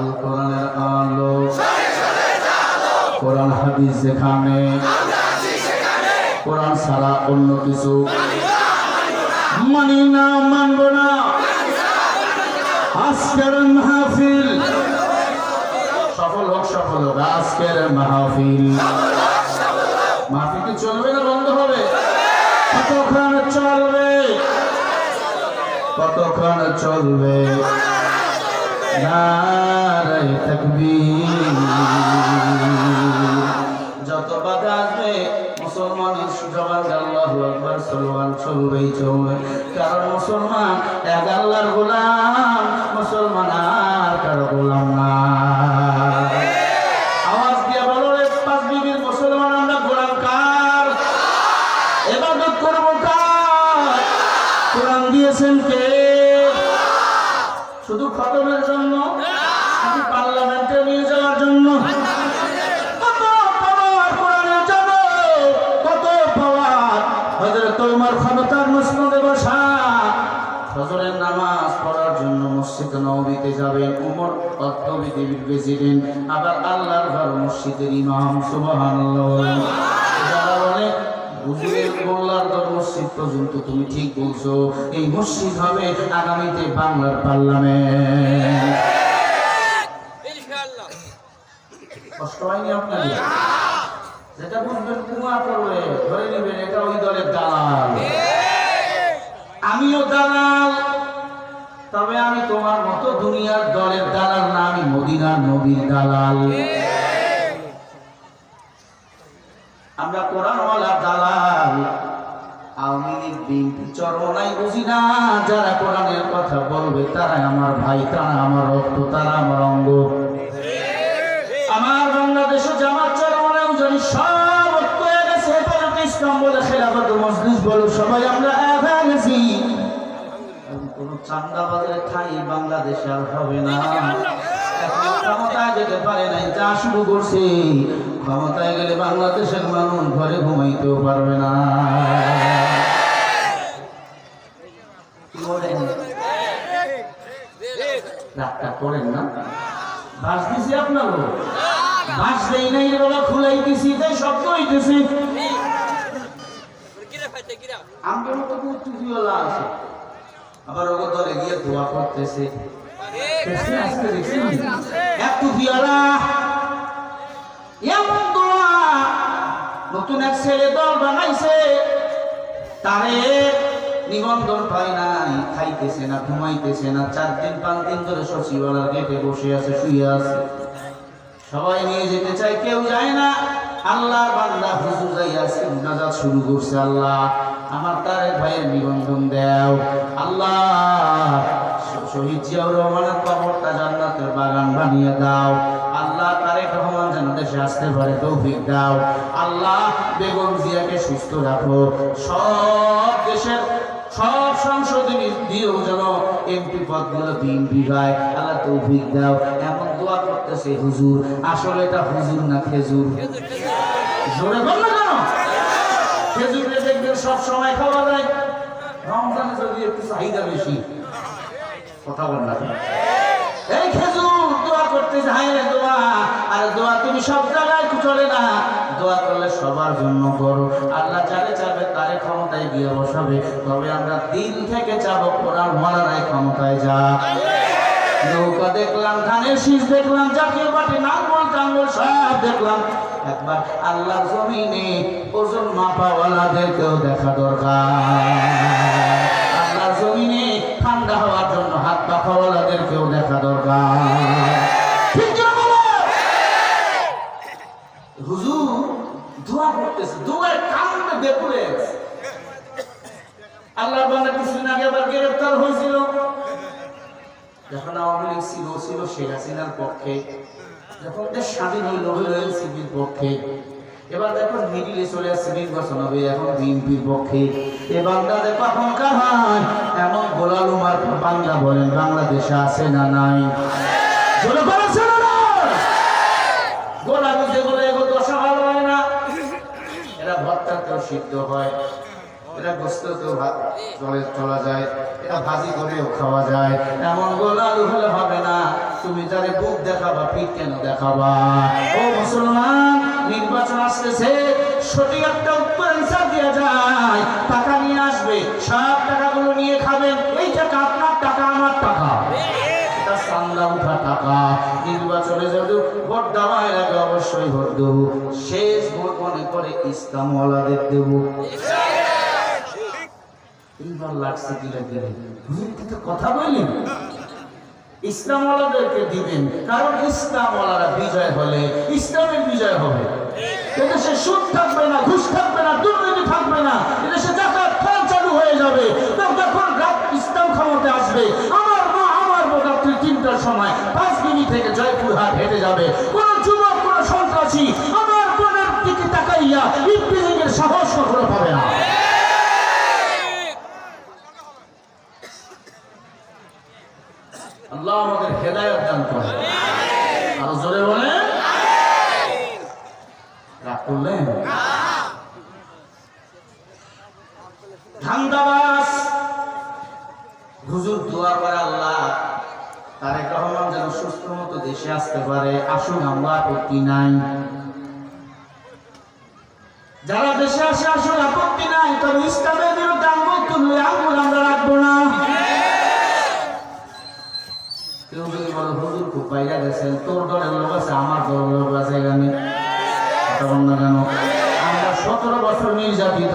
আল কোরআনের আলো। কোরআন হাদিস যেখানে, কোরআন ছাড়া অন্য কিছু মানি না, মানব না। আজকের মাহফিল সফল হোক সফল হোক। আজকের মাহফিল মাহফিল কি চলবে না বন্ধ হবে? কতক্ষণ চলবে? কতক্ষণ চলবে? নারায় তাকবীর। যত বাধা আসবে মুসলমানের জবান আল্লাহু আকবার চলবে। কারণ মুসলমান এক আল্লাহর গোলাম, মুসলমান আর কারও গোলাম না। আওয়াজ দিয়ে বলো মুসলমান আমরা গোলাম কার? এবাদত করব কার? দিয়েছেন কে? শুধু খতমের জন্য? আবার আল্লাহর মসজিদের ইমাম মসজিদ পর্যন্ত তুমি ঠিক বলছো। এই মসজিদ হবে আগামীতে বাংলার পার্লামেন্ট। কষ্ট হয়নি আপনাদের যেটা বুঝবেন কুয়া করবে ধরে নেবেন, এটা ওই দলের দালাল। আমিও দালাল। তবে আমি তোমার মতো দুনিয়ার দলের দালাল না, আমি মদিনার নবীর দালাল। আমরা কোরআনওয়ালা দালাল। আওয়ামী লীগ বিএনপি চরমনাই বুঝি না, যারা কোরআনের কথা বলবে তারা আমার ভাই তারা আমার রক্ত তারা আমার অঙ্গ। চরমনাই সব হয়ে গেছে ইসলাম বলে খেলাফত মজলিস বলে, সবাই আমরা গেছি এখন চান্দাবাজের ঠাই বাংলাদেশে আর হবে না। ক্ষমতায় যেতে পারে নাই, যা শুরু করছে। ক্ষমতায় গেলে বাংলাদেশের মানুষ ঘরে ঘুমাইতেও পারবে না। রাগটা করেন না? বাস দিছি আপনারও বাস দেই নাই দিছি তাই শব্দ হইতেছে। কিরা আমার মতো টুপিওয়ালা আছে। আবার ওগো দলে গিয়ে দোয়া করতেছে। দেখছি আজকে দেখছি এক টুপিওয়ালা এমন দোয়া নতুন এক ছেলে দল বানাইছে। তারে নিবন্ধন পায় নাই খাইতেছে না ঘুমাইতেছে না। চার দিন পাঁচ দিন ধরে সচিবালয়ের গেটে বসে আছে শুয়ে আছে। সবাই নিয়ে যেতে চায়, কেউ যায় না। আল্লাহ বান্দা হুজুর যাইয়াছে নাজাত শুরু করছে, আল্লাহ, আমার তারেক ভাইয়ের নিবন্ধন দাও। আল্লাহ, শহীদ জিয়াউর রহমানের কবরটা জান্নাতের বাগান বানিয়ে দাও। আল্লাহ, তারেক রহমান যেন দেশে আসতে পারে, তৌফিক দাও। আল্লাহ, বেগম জিয়াকে সুস্থ রাখো। সব দেশের, সব সংসদে দিয়েও যেন এমপি পদগুলো বিএনপি হয় আল্লাহ তৌফিক দাও। করতেছে হুজুর, আসলে এটা হুজুর না খেজুর। জোরে বল না কেন? খেজুরে দেখবেন সব সময় খাওয়া যায়। রমজানে যদি একটু চাহিদা বেশি, কথা বল না এই খেজুর, দোয়া করতে যায় রে দোয়া। আর দোয়া তুমি সব জায়গায় চলে না। দোয়া করলে সবার জন্য করো। আল্লাহ যারে চাবে তারে ক্ষমতায় গিয়ে বসাবে। তবে আমরা দিন থেকে চাবো কোরআন মারানায় ক্ষমতায় যা নৌকা দেখলাম, ধানের শীষ দেখলাম, জাতীয় পার্টি নাঙ্গল টাঙ্গল সব দেখলাম। একবার আল্লাহর জমিনে ওজন মাপাওয়ালাদেরকেও দেখা দরকার। আল্লাহর জমিনে ঠান্ডা হওয়ার জন্য হাত পাখাওয়ালাদেরকেও দেখা দরকার? হুজুর, দোয়া করতেছে দোয়ার কারণে বেপুরে আল্লাহ কিছুদিন আগে আবার গ্রেফতার হয়েছিল। যখন আওয়ামী লীগ ছিল ছিল শেখ হাসিনার পক্ষে। যখন দেশ স্বাধীন হইল হইল এনসিপির পক্ষে। এবার দেখো মিডিলে চলে আসছে নির্বাচন হবে এখন বিএনপির পক্ষে। এবার দেখো এখনকার হয় এমন গোলাল উমার বাংলা বলেন, বাংলাদেশে আছে না নাই? জোরে বলেছে না নাই? গোলা বুঝে বলে এগো দশা ভালো হয় না। এরা ভর্তাতেও সিদ্ধ হয় চলে চলা যায়। ভাজি করেও খাওয়া যায়। এমন গোলালু হলে হবে না। তুমি যারে বুক দেখাবা, পিঠ কেন দেখাবা? ও মুসলমান, নির্বাচন আসতেছে। সঠিক একটা উত্তর অ্যান্সার দেওয়া যায়। টাকা নিয়ে আসবে, সব টাকাগুলো নিয়ে খাবেন এই টাকা আপনার টাকা, আমার টাকা। নির্বাচনে যদি অবশ্যই শেষ ভোট মনে করে ইসলামওয়ালাদের দেব। এইবার লাগছে কি লাগে হুজুর কিন্তু কথা দিবেন, কারণ ইসলামওয়ালারা বিজয় হলে ইসলামের বিজয় হবে। সে সুদ থাকবে না, ঘুষ থাকবে না, দুর্নীতি থাকবে না এদেশে জাকাত খান চালু হয়ে যাবে তো যখন রাত ইসলাম ক্ষমতা আসবে আমার মা আমার বোন রাত্রি তিনটার সময় পাঁচ মিনিট থেকে জয়পুরহাট হেঁটে যাবে কোন যুবক কোন সন্ত্রাসী আমার বোনের দিকে তাকাইয়া ইফতিজিং এর সাহস কখনো পাবে না আল্লাহ আমাদের হেদায়ত দান করে আরও জোরে বলে রাগ করলেন ধান্দাবাস হুজুর দোয়া করে আল্লাহ তারেক রহমান যেন সুস্থ মতো দেশে আসতে পারে আসুন আমরা আপত্তি নাই যারা দেশে আসে আসুন আপত্তি নাই তবে ইসলামের বিরুদ্ধে আঙ্গুল তুললে আঙ্গুল আমরা রাখব না কেউ যদি বলে হুজুর খুব বাইরে গেছেন তোর দলের লোক আছে আমার দলের লোক আছে এখানে কথা বল না কেন আমরা সতেরো বছর নির্যাতিত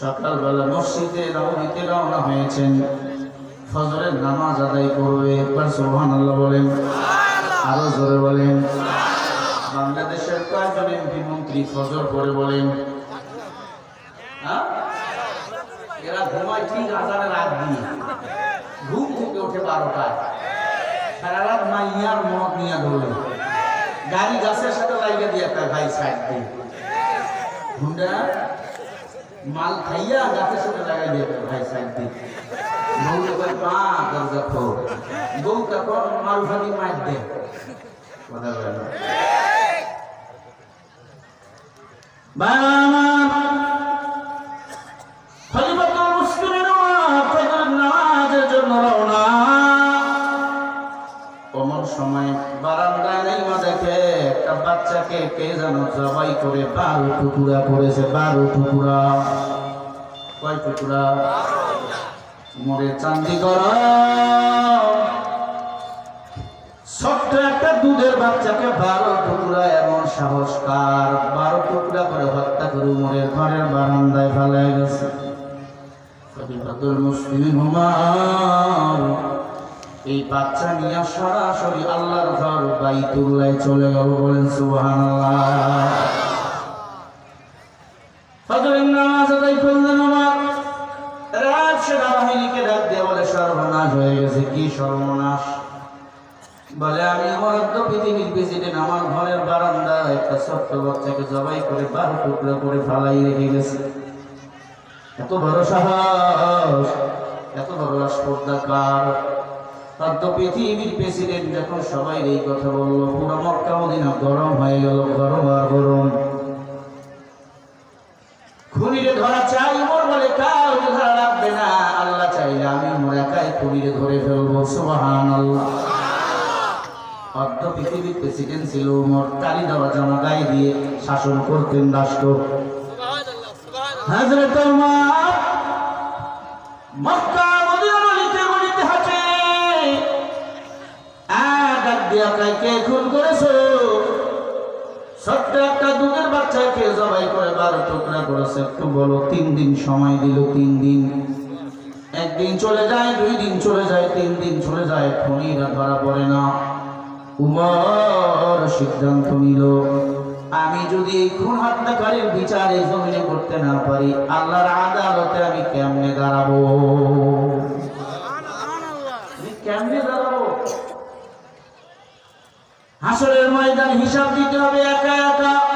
সকালবেলা মসজিদে রওনিতে রওনা হয়েছেন। ফজরের নামাজ আদায় করবে একবার সোহান আল্লাহ বলেন, আরও জোরে বলেন। বাংলাদেশের কয়েকজন এমপি মন্ত্রী ফজর করে বলেন হ্যাঁ? এরা ঘুমায় ঠিক আজানের রাত দিয়ে। ঘুম থেকে ওঠে বারোটায়। সারা রাত মাইয়ার মদ নিয়ে ধরলে গাড়ি গাছের সাথে লাগিয়ে দিয়ে একটা ভাই সাইড দিয়ে। হুন্ডা মাল খাইয়া গাছের সাথে লাগাই দিয়ে ভাই দিয়ে বউকে কয়, মা, দরজা খোল। বউ মাল ভাবি মার দে। কথা বলে বাচ্চাকে কে জবাই করে বারো টুকুরা করেছে বারো টুকুরা। কয় টুকুরা? মোরে চান্দি কর। একটা দুধের বাচ্চাকে বারো টুকরা এমন সাহস কার? বারো টুকরা করে হত্যা করে উমরের ঘরের বারান্দায় ফেলে গেছে। উমর এই বাচ্চা নিয়ে সরাসরি আল্লাহর ঘর বাইতুল্লাহ চলে গেল বলেন সর্বনাশ হয়ে গেছে, কি সর্বনাশ? বলে, আমি পৃথিবীর প্রেসিডেন্ট আমার ঘরের বারান্দা একটা বাচ্চাকে জবাই করে করে রেখে এত বড় সাহস, এত বড় স্পর্ধা কার তার তো পৃথিবীর প্রেসিডেন্ট যখন সবাই এই কথা বলল পুরো মক্কা মদিনা গরম হয়ে গেল গরম আর গরম। খুনিরে ধরা চাই মোর বলে কাউকে ধরা লাগবে না। আল্লাহ চাইলে আমি মোর একাই খুনিরে ধরে ফেলব অর্ধ পৃথিবীর প্রেসিডেন্ট ছিল জামা গায়ে দিয়ে শাসন করতেন রাষ্ট্র। সিদ্ধান্ত নিল, আমি যদি এই খুন হত্যাকারীর বিচার জমিনে করতে না পারি, আল্লাহর আদালতে আমি কেমনে দাঁড়াবো? কেমনে দাঁড়াবো? ময়দান হিসাব দিতে হবে, একা একা।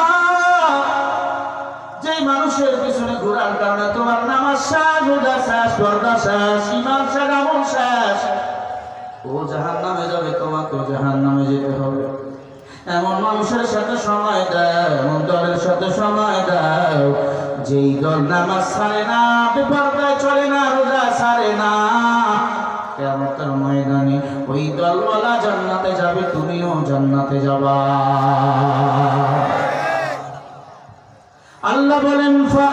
মানুষের পিছনে ঘোরার কারণে তোমার নামাজ শেষ, রোজা দরগা শেষ ইমান শেষ ও জাহান নামে যাবে তোমাকে জাহান নামে যেতে হবে। এমন মানুষের সাথে সময় দাও, এমন দলের সাথে সময় দাও। যেই দল নামাজ ছাড়ে না বিপর্দায় চলে না, রোজা ছাড়ে না। কেমতের ময়দানে ওই দলওয়ালা জান্নাতে যাবে, তুমিও জান্নাতে যাবা। আল্লাহ বলেন ফা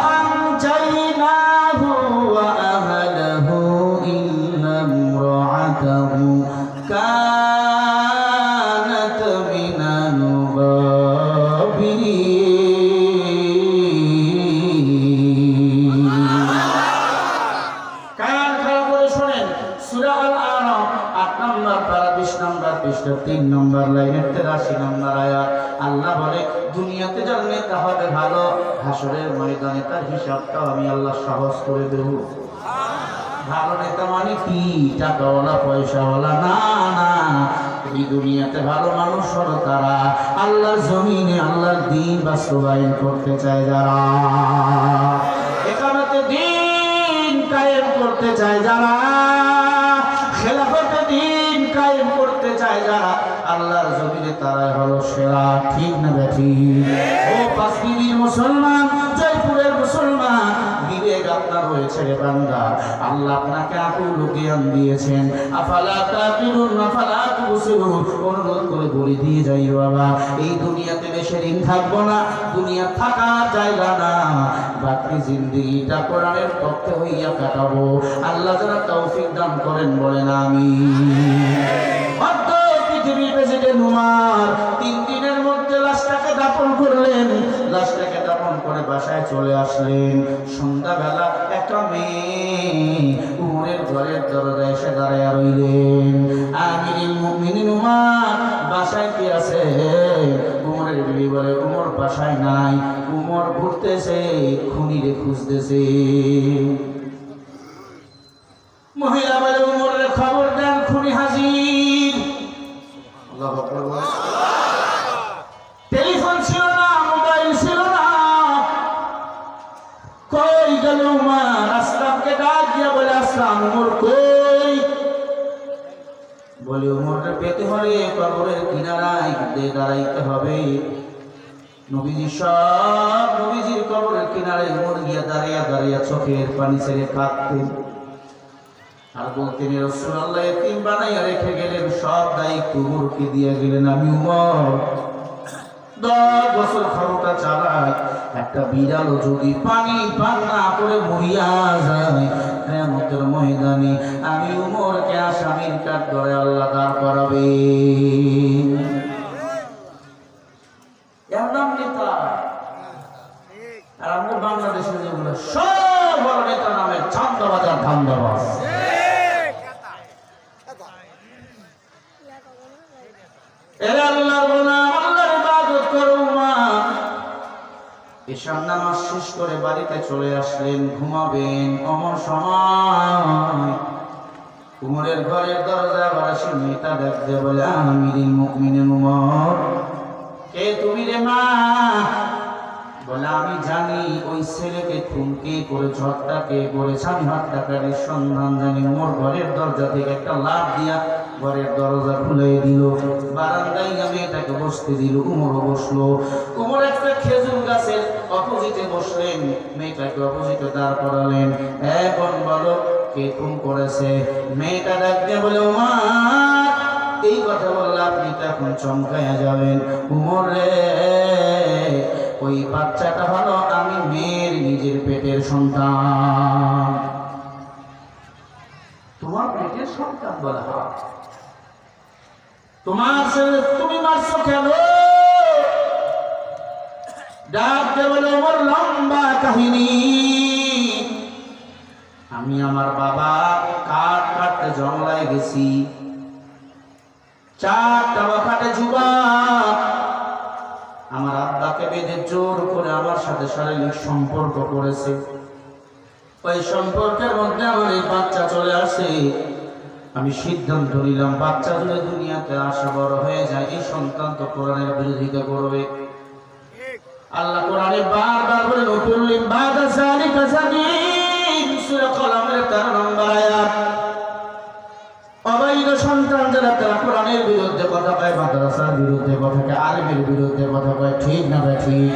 করে দেব। ভালো নেতা মানে কি? টাকাওয়ালা পয়সাওয়ালা না না। এই দুনিয়াতে ভালো মানুষ হলো তারা। আল্লাহর জমিনে, আল্লাহর দিন বাস্তবায়ন করতে চায় যারা। একামতে দিন কায়েম করতে চায় যারা। খেলাফতে দিন কায়েম করতে চায় যারা। আল্লাহর জমিনে তারাই হলো সেরা। ঠিক না বেঠি ও পাঁচবিবির মুসলমান জয়পুরের মুসলমান, বিবেক আল্লাহ আপনাকে হইয়া কাটাবো। আল্লাহ যারা তৌফিক দান করেন, বলেন আমি তিন দিনের মধ্যে লাশটাকে দাপন করলেন। লাশটাকে করে বাসায় চলে আসলেন। সন্ধ্যাবেলা একটা মেয়ে উমরের ঘরের দরজায় এসে দাঁড়ায় রইলেন। আমিরিল মুমিনিন উমার বাসায় কি আছে? উমরের বিবি বলে, উমর বাসায় নাই। উমর ঘুরতেছে, খুনিরে খুঁজতেছে। মহিলা বলে, উমরের খবর দেন, খুনি হাজির। আল্লাহু বলে আসলাম উমর কই? বলে, উমরকে পেতে হলে কবরের কিনারায় দাঁড়াইতে হবে। নবীজি সব নবীজির কবরের কিনারে উমর গিয়া দাঁড়িয়ে দাঁড়িয়ে চোখের পানি ছেড়ে কাঁদতেন। আর বলতেন রসুল আল্লাহ এতিম বানাইয়া রেখে গেলেন, সব দায়িত্ব উমরকে দিয়ে গেলেন আমি উমর। দশ বছর ক্ষমতা চালায়, একটা বিড়ালও যদি পানি পান না করে মরিয়া যায় কেমতের ময়দানে আমি উমরকে আসামির কাঠ ধরে আল্লাহ দাঁড় করাবে। এর নাম আর আমরা বাংলাদেশে যেগুলো সব বড় নেতা নামে চান্দাবাজ আর ধান্দাবাজ। ঈশান নামাজ শেষ করে বাড়িতে চলে আসলেন, ঘুমাবেন অমর সময়। উমরের ঘরের দরজা বারাসি মেয়েটা দেখতে বলে আমির মুকমিনের উমর। কে তুমি রে মা? বলে আমি জানি ওই ছেলেকে খুন কে করেছে হত্যা কে করেছে আমি হত্যাকারীর সন্ধান জানি উমর ঘরের দরজা থেকে একটা লাভ দিয়া ঘরের দরজা খুলে দিল। বারান্দায় আমি এটাকে বসতে দিল, উমরও বসল। উমর একটা খেজুর গাছের অপোজিটে বসলেন। মেয়েটাকে অপোজিটে দাঁড় করালেন। এখন বলো, কে খুন করেছে? মেয়েটা ডাক দিয়ে বলে, উমার, এই কথা বললে আপনি তো এখন চমকাইয়া যাবেন। উমর রে ওই বাচ্চাটা হলো আমি মেয়ের নিজের পেটের সন্তান। তোমার পেটের সন্তান বলা হয়। তোমার ছেলে তুমি মারছো কেন? ডাকতে বলে ওমর লম্বা কাহিনী। আমি আমার বাবা কাঠ কাটতে জঙ্গলায় গেছি। চারটা আব্বাকে বেঁধে জোর করে আমার সাথে শারীরিক সম্পর্ক করেছে। ওই সম্পর্কের মধ্যে আমার এই বাচ্চা চলে আসে। আমি সিদ্ধান্ত নিলাম বাচ্চা যদি দুনিয়াতে আসা বড় হয়ে যায় এই সন্তান তো কোরআনের বিরোধিতা করবে। আল্লাহ কোরআনে বারবার বলে নতুন বাদা জালিকা জামিন কোরআনের বিরুদ্ধে কথা কয়, মাদ্রাসার বিরুদ্ধে কথা কয়, আলেমের বিরুদ্ধে কথা কয়, ঠিক না ভাই, ঠিক?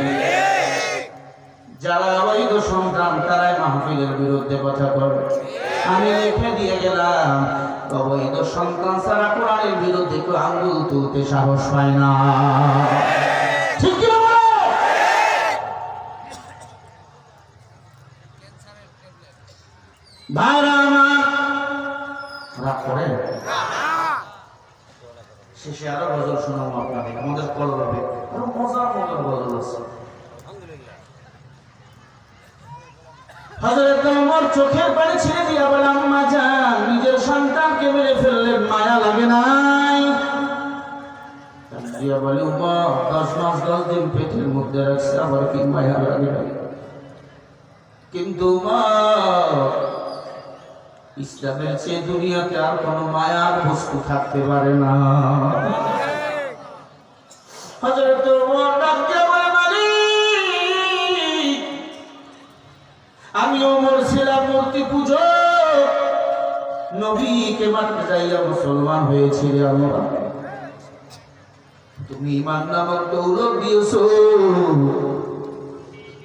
যারা অবৈধ সন্তান তারাই মাহফিলের বিরুদ্ধে কথা কয়। আমি লিখে দিয়ে গেলাম, অবৈধ সন্তান ছাড়া কোরআনের বিরুদ্ধে কেউ আঙ্গুল তুলতে সাহস পায় না। ঠিক কি? ভাইরা আমার, রাগ করেন শেষে আরও গজল শোনাবো আপনাদের, আমাদের কলরবে আরও মজার মজার গজল আছে। চোখের পানি ছেড়ে জান, নিজের সন্তানকে মেরে মায়া লাগে নাই? দিয়া বলে উমর দশ মাস দশ দিন পেটের মধ্যে রাখছে, আবার কি মায়া লাগে কিন্তু উমর ইসলামের চেয়ে দুনিয়াতে আর কোনো মায়ার বস্তু থাকতে পারে না। আমি ওমর ছিলাম মূর্তি নবীকে মুসলমান তুমি ইমান নামক গৌরব দিয়েছ।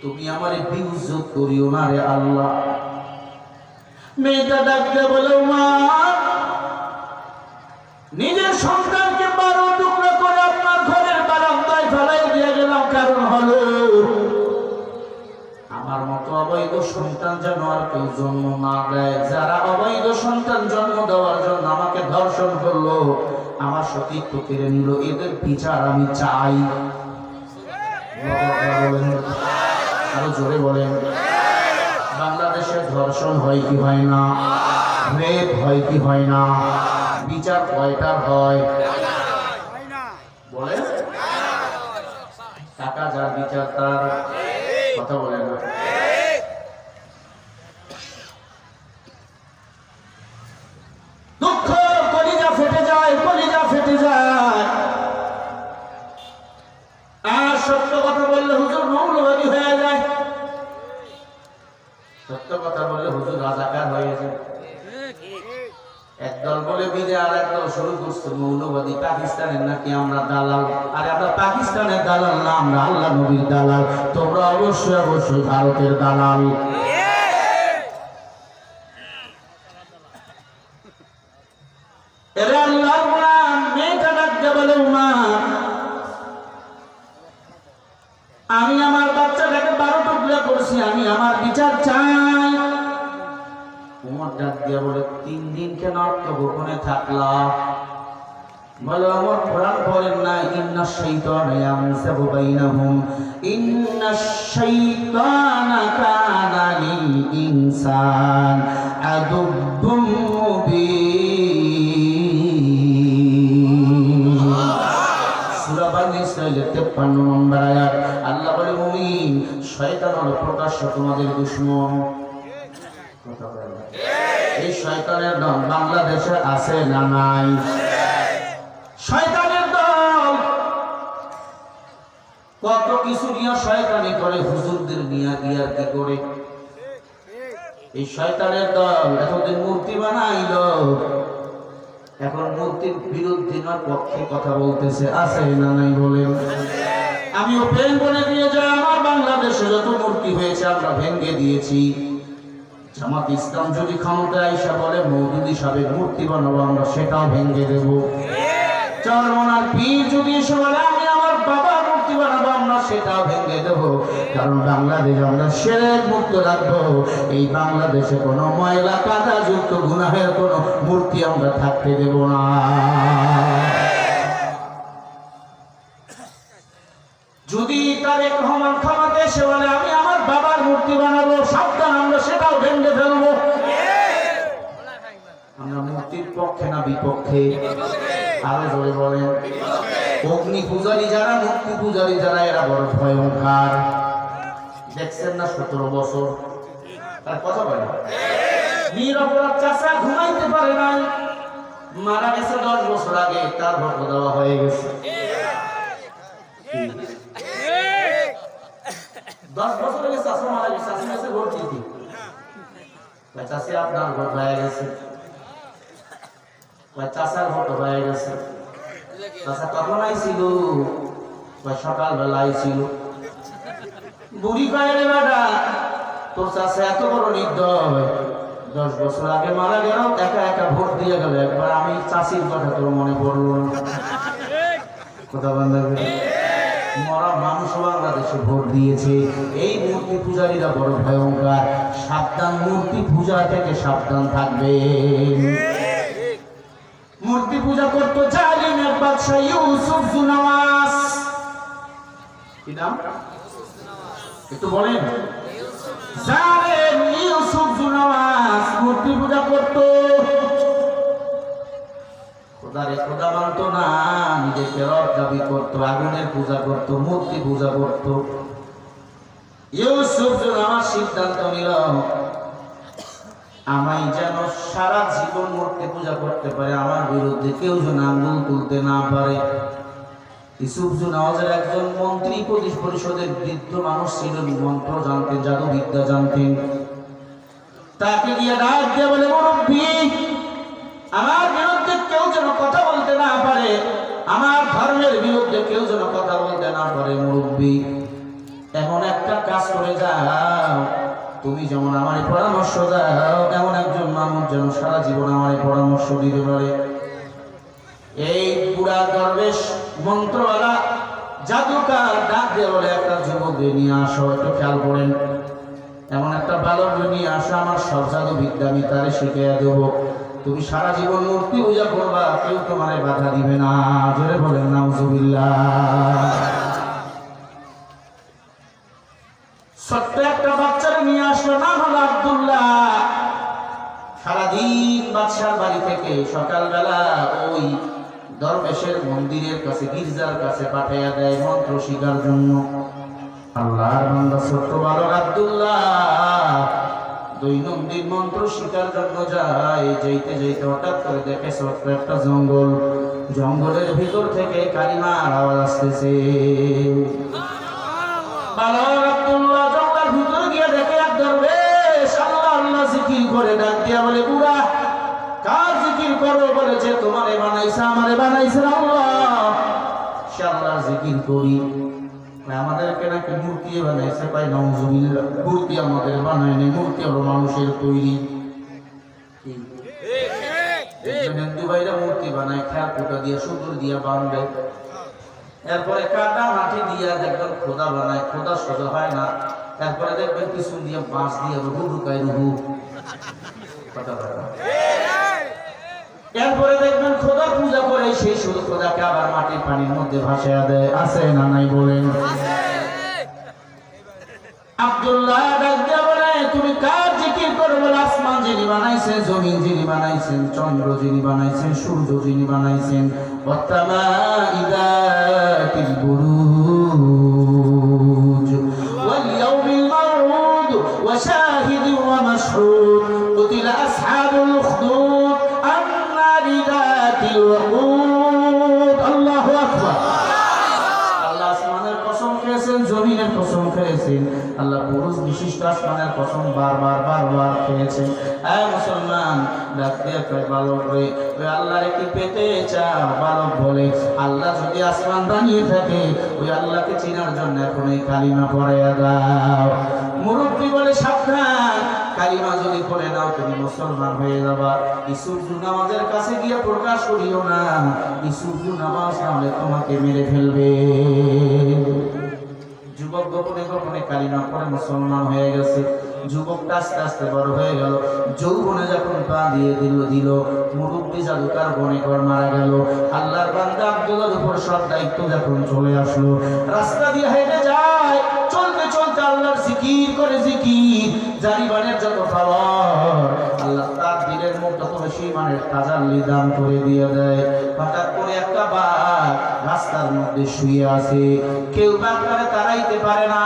তুমি আমার বিউজত করিও না রে আল্লাহ। মেয়েটা ডাকতে বলে মা নিজের সন্তানকে বারো টুকরো করে আপনার ঘরের বারান্দায় ফেলাই দিয়ে গেলাম, কারণ হলো আমার মতো অবৈধ সন্তান যেন আর কেউ জন্ম না দেয় যারা অবৈধ সন্তান জন্ম দেওয়ার জন্য আমাকে ধর্ষণ করল, আমার সতীত্ব কেড়ে নিল, এদের বিচার আমি চাই। আরও জোরে বলেন। ধর্ষণ হয় কি হয় না? রেপ হয় কি হয় না? বিচার কয়টার হয়? টাকা যার বিচার তার। ইয়ামসাবু বাইনাহুম ইন্না শাইতানা কানা লিল ইনসান আদুব্বুম মুবিন সূরা 53 নম্বর আয়াত, আল্লাহ বলে, মুমিন, শয়তান হলো প্রকাশ্য তোমাদের। এই শয়তানের দল বাংলাদেশে আছে না নাই? কত কিছু নিয়ে শয়তানি করে, হুজুরদের নিয়ে গিয়া কি করে? এই শয়তানের দল এতদিন মূর্তি বানাইল। এখন মূর্তির বিরুদ্ধে না পক্ষে কথা বলতেছে। আছে না নাই বলেন আমি ওপেন বলে দিয়ে যাই, আমার বাংলাদেশে যত মূর্তি হয়েছে আমরা ভেঙে দিয়েছি। জামাত ইসলাম যদি ক্ষমতা আইসা বলে মৌদুদি সাহেবের মূর্তি বানাবো আমরা, সেটাও ভেঙে দেব। চরমনার পীর যদি এসে বলে সেটাও ভেঙে দেব। কারণ বাংলাদেশ আমরা সেরেক মুক্ত রাখব। এই বাংলাদেশে কোনো ময়লা, কাদা যুক্ত গুনাহের কোনো মূর্তি আমরা থাকতে দেব না। যদি তারেক রহমান ক্ষমাতে এসে বলে, আমি আমার বাবার মূর্তি বানাবো, সাবধান, আমরা সেটাও ভেঙে ফেলব। আমরা মূর্তির পক্ষে না বিপক্ষে? আরও জোরে বলেন। অগ্নি পূজারী যারা মূর্তি পূজারী যারা, এরা বড় ভয়ঙ্কর। দেখছেন না সতেরো বছর? তার কথা বলে। মারা গেছে দশ বছর আগে দেওয়া হয়ে গেছে। দশ বছর আপনার ভোট হয়ে গেছে। চাষার ভোট হয়ে গেছে। আগে মারা গেল ভোট দিয়ে একবার আমি চাষির কথা মনে মরা মানুষ বাংলাদেশে ভোট দিয়েছে। এই মূর্তি পূজারীরা বড় ভয়ঙ্কর। সাবধান, মূর্তি পূজা থেকে সাবধান থাকবে। মূর্তি পূজা করতো জালিমের বাদশাহ ইউসুফ জুনাওয়াস কি নাম? একটু বলেন। জালেম ইউসুফ মূর্তি পূজা করতো। খোদারে, খোদা না নিজেকে রব দাবি করতো, আগুনের পূজা করতো, মূর্তি পূজা করতো। ইউসুফ আমার সিদ্ধান্ত নিল আমায় যেন সারা জীবন মূর্তি পূজা করতে পারে, আমার বিরুদ্ধে কেউ যেন আঙ্গুল তুলতে না পারে। ইউসুফ জুনাওয়াজের একজন মন্ত্রী প্রদেশ পরিষদের বৃদ্ধ মানুষ ছিলেন মন্ত্র জানতেন, জাদুবিদ্যা জানতেন। তাকে গিয়ে ডাক দিয়ে বলে, মুরব্বী, আমার বিরুদ্ধে কেউ যেন কথা বলতে না পারে, আমার ধর্মের বিরুদ্ধে কেউ যেন কথা বলতে না পারে, মুরব্বী। এমন একটা কাজ করে যাও। তুমি যেমন আমার পরামর্শ দাও এমন একজন মানুষ যেন সারা জীবন আমার পরামর্শ দিতে পারে। এই বুড়া দরবেশ মন্ত্রওয়ালা জাদুকার ডাক দিয়ে বলে, একটা যুবককে নিয়ে আসো, একটু খেয়াল করেন। এমন একটা বালক নিয়ে আসো, আমার সব জাদু বিদ্যা আমি তারে শিখিয়ে দেবো। তুমি সারা জীবন মূর্তি পূজা করবা, কেউ তোমার বাধা দিবে না। জোরে বলেন, নাউজুবিল্লাহ। ছোট্ট একটা আসলো না হলো আব্দুল্লাহ। সারাদিন বাড়ি থেকে সকালবেলা ওই দরবেশের মন্দিরের কাছে, গির্জার কাছে পাঠাইয়া দেয় মন্ত্র শিকার জন্য। হঠাৎ করে দেখে একটা জঙ্গল। জঙ্গলের ভিতর থেকে কালিমার আওয়াজ আসতেছে। বালক আব্দুল্লাহ জিকির করে ডাক দিয়া বলে, বুড়া, কার জিকির করো? বলেছে, তোমারে বানাইছে, আমারে বানাইছে আল্লাহ। আল্লাহর জিকির করি। আমাদেরকে নাকি মূর্তি বানাইছে পাই নজুবিল্লাহ মূর্তি আমাদের মূর্তি মানুষের তৈরি। হিন্দু ভাইরা মূর্তি বানায় খেয়া কোটা দিয়ে দিয়ে বানবে। এরপরে কাটা মাটি দিয়া দেখবেন খোদা বানায়, খোদা সোজা হয় না। তারপরে দেখবেন কিছু দিয়ে বাঁশ দিয়ে রুহু ঢুকায় রুহু। এরপরে দেখবেন খোদা পূজা করে সেই শুধু খোদাকে আবার মাটির পানির মধ্যে দেয়। আছে না নাই বলেন? তুমি কার জিকির করো বলে আসমান যিনি যিনি বানাইছেন, চন্দ্র যিনি বানাইছেন, সূর্য যিনি বানাইছেন? ওয়াত্তামা ইদাতিল বুরুজ। মাশহুদ কুতিলা আসহাবুল উখদুদ আন্নারি যাতিল ওয়াকুদ আল্লাহু আকবার আল্লাহ আসমানের কসম খেয়েছেন, জমিনের কসম খেয়েছেন। আল্লাহ পুরুষ বিশিষ্ট আসমানের কসম বারবার বারবার খেয়েছেন। হ্যাঁ মুসলমান ডাক দিয়ে কয় বালক রে, ওই আল্লাহরে কি পেতে চাও বালক বলে, আল্লাহ যদি আসমান বানিয়ে থাকে, ওই আল্লাহকে চিনার জন্য এখন এই কালিমা পড়াইয়া দাও। মুরব্বী বলে কালিমা যদি পড়ে নাও তুমি মুসলমান হয়ে যাবা। ইসুফজু নামাজের কাছে গিয়ে প্রকাশ করিও না। ইসুফজু নামাজ নামলে তোমাকে মেরে ফেলবে। যুবক গোপনে গোপনে কালিমা পড়ে মুসলমান হয়ে গেছে। যুবকটা আস্তে আস্তে বড় হয়ে গেল। যৌবনে যখন পা দিয়ে দিল দিল, মুরব্বী জাদুকার বনে কর মারা গেল। আল্লাহর বান্দা আব্দুল্লাহর উপর সব দায়িত্ব যখন চলে আসলো। রাস্তা দিয়ে হেঁটে যায়। চলতে চলতে আল্লাহর জিকির করে জিকির। জারিবানের যত ফলন আল্লাহ তার দিনের মুখ যত বেশি মানে তাজাল্লি দান করে দিয়ে দেয়। হঠাৎ করে একটা বাঘ রাস্তার মধ্যে শুয়ে আছে। কেউ বাঘটারে তাড়াইতে পারে না।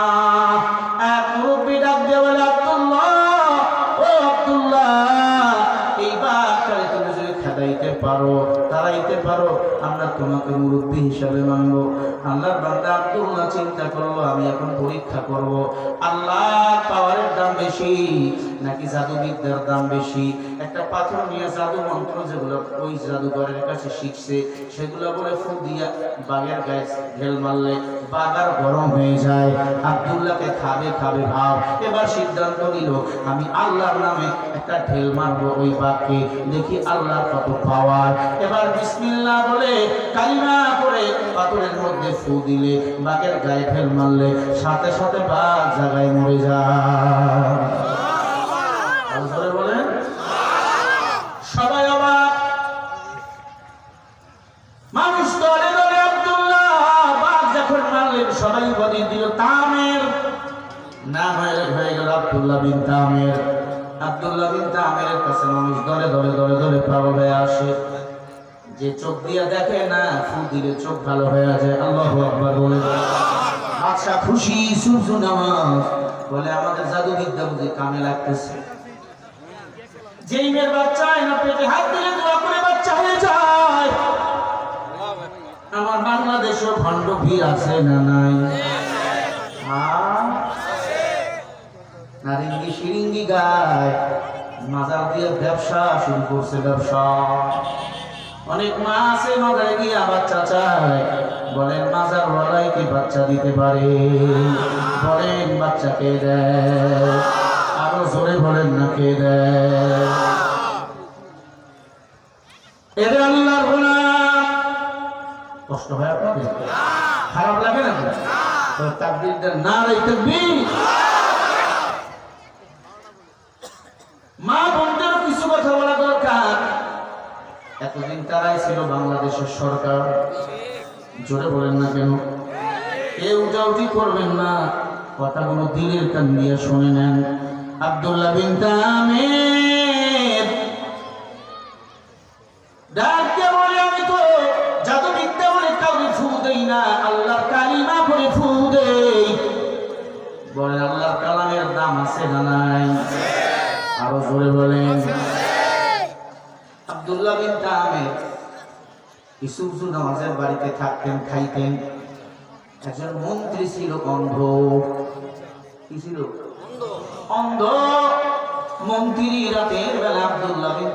আমরা তোমাকে মুরব্বী হিসাবে মানবো। আল্লাহর বান্দা আব্দুল্লাহ চিন্তা করল, আমি এখন পরীক্ষা করব। আল্লাহ পাওয়ারের দাম বেশি। নাকি জাদুবিদ্যার দাম বেশি? একটা পাথর নিয়ে জাদু মন্ত্র যেগুলো ওই জাদুঘরের কাছে শিখছে, সেগুলো বলে ফু দিয়া বাঘের গায়ে ঢেল মারলে বাঘ আর গরম হয়ে যায়। আব্দুল্লাহকে খাবে খাবে ভাব। এবার সিদ্ধান্ত নিল, আমি আল্লাহর নামে একটা ঢেল মারবো ওই বাঘকে। দেখি আল্লাহর কত পাওয়ার এবার বিসমিল্লাহ বলে কালিমা করে পাথরের মধ্যে ফু দিলে, বাঘের গায়ে ঢেল মারলে সাথে সাথে বাঘ জায়গায় মরে যায়। দিল তামের। নাম হয়ে গেল আব্দুল্লাহ বিন তামের। আব্দুল্লাহ বিন তামের কাছে মানুষ দলে দলে দলে দলে পাগল হয়ে আসে। যে চোখ দিয়ে দেখে না ফু দিলে চোখ ভালো হয়ে যায়। আল্লাহ আকবার বলে। আচ্ছা খুশি সূর্য নামাজ। বলে, আমাদের জাদুবিদ্যা বুঝি কামে লাগতেছে। যেই মেয়ের বাচ্চা না, পেটে হাত দিলে দোয়া করে বাচ্চা হয়ে যায়। আমার বাংলাদেশেও ভণ্ড ভিড় আছে না নাই? হ্যাঁ? নারিঙ্গি সিরিঙ্গি গায়। মাজার দিয়ে ব্যবসা শুরু করছে ব্যবসা। অনেক মা আছে মাজারে গিয়ে বাচ্চা চায় বলেন মাজার ওয়ালাই কি বাচ্চা দিতে পারে? বলেন, বাচ্চা কে দেয়? আরও জোরে বলেন না কে দেয়? এরে কষ্ট হয় আপনাদের? খারাপ লাগে না? কথা এতদিন তারাই ছিল বাংলাদেশের সরকার। জোরে বলেন না কেন? কেউ যাউটি করবেন না। কথাগুলো দিলের কান দিয়ে শুনে নেন। আব্দুল্লাহ বিন আছে না নাই? আরও জোরে বলেন। আব্দুল্লাহ বিন নামাজের বাড়িতে থাকতেন, খাইতেন। একজন মন্ত্রী ছিল অন্ধ। কি ছিল? অন্ধ। মন্ত্রী রাতের বেলা আব্দুল্লাহ বিন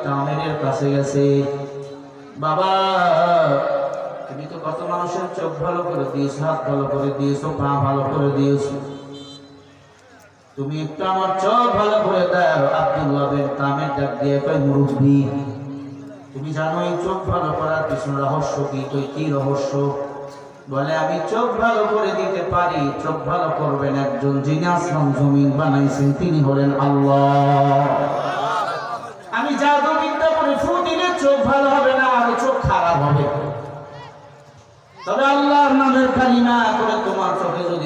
কাছে গেছে। বাবা, তুমি তো কত মানুষের চোখ ভালো করে দিয়েছ, হাত ভালো করে দিয়েছ, পা ভালো করে দিয়েছ। তুমি একটু আমার চোখ ভালো করে দাও আব্দুল্লাহ বিন তামের ডাক দিয়ে কয়, মুরব্বী, তুমি জানো এই চোখ ভালো করার পিছনে রহস্য কি? তুই কি রহস্য? বলে, আমি চোখ ভালো করে দিতে পারি, চোখ ভালো করবেন একজন যিনি আসমান জমিন বানাইছেন, তিনি হলেন আল্লাহ। আমি জাদু বিদ্যা করে ফু দিলে চোখ ভালো হবে না, আর চোখ খারাপ হবে। তবে আল্লাহর নামের কালিমা করে তোমার চোখে যদি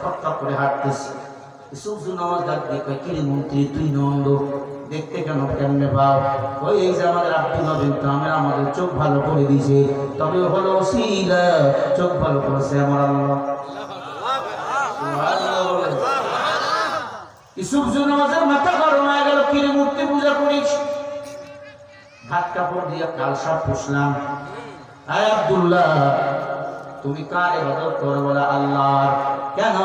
ঠক করে হাঁটতেছে। সুফজু নামাজ ডাক দিয়ে কয়, কিরে মন্ত্রী, তুই নন্দ, দেখতে কেন কেমনে ভাব ওই এই যে আমাদের আব্দুল্লাহ বিন তামের আমাদের চোখ ভালো করে দিয়েছে। তবে হলো ওসিলা, চোখ ভালো করেছে আমার আল্লাহ। মূর্তি পূজা করিস? হাত কাপড় দিয়ে কালসা পুষলাম। আয় আব্দুল্লাহ তুমি কার ইবাদত করো বলে আল্লাহর। কেন?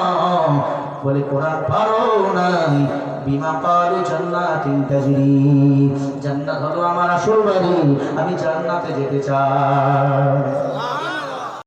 বলে কোরআন পারো নাই। বিমা পালু জান্নাতিন তাজরি। জান্নাত হলো আমার আসল বাড়ি। আমি জান্নাতে যেতে চাই।